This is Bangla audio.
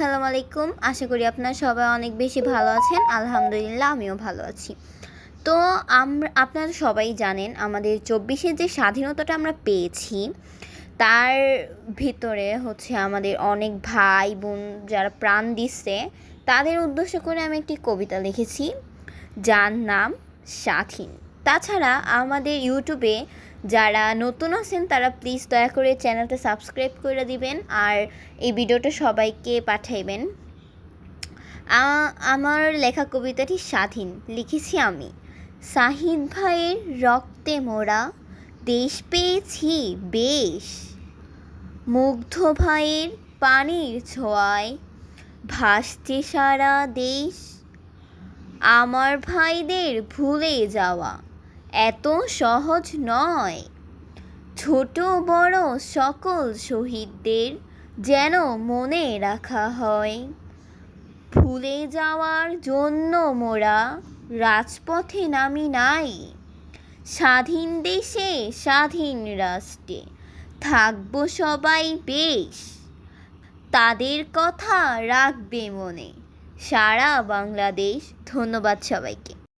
আসসালামু আলাইকুম আশা করি আপনারা সবাই অনেক বেশি ভালো আছেন। আলহামদুলিল্লাহ, আমিও ভালো আছি। তো আমরা, আপনারা সবাই জানেন, আমাদের চব্বিশের যে স্বাধীনতাটা আমরা পেয়েছি, তার ভিতরে হচ্ছে আমাদের অনেক ভাই বোন যারা প্রাণ দিচ্ছে, তাদের উদ্দেশ্য করে আমি একটি কবিতা লিখেছি, যার নাম স্বাধীন। তাছাড়া আমাদের ইউটিউবে যারা নতুন আছেন, তারা প্লিজ দয়া করে চ্যানেলটা সাবস্ক্রাইব করে দিবেন আর এই ভিডিওটা সবাইকে পাঠাইবেন। আমার লেখা কবিতাটি স্বাধীন, লিখেছি আমি। সাহিদ ভাইয়ের রক্তে মোরা দেশ পেয়েছি বেশ। মুগ্ধ ভাইয়ের পানির ছোঁয়ায়, ভাসছে সারা দেশ। আমার ভাইদের ভুলে যাওয়া। এত সহজ নয়। ছোট বড় সকল শহীদদের যেন মনে রাখা হয়। ভুলে যাওয়ার জন্য মোরা রাজপথে নামি নাই। স্বাধীন দেশে, স্বাধীন রাষ্ট্রে থাকব সবাই বেশ। তাদের কথা রাখবে মনে। সারা বাংলাদেশ। ধন্যবাদ সবাইকে।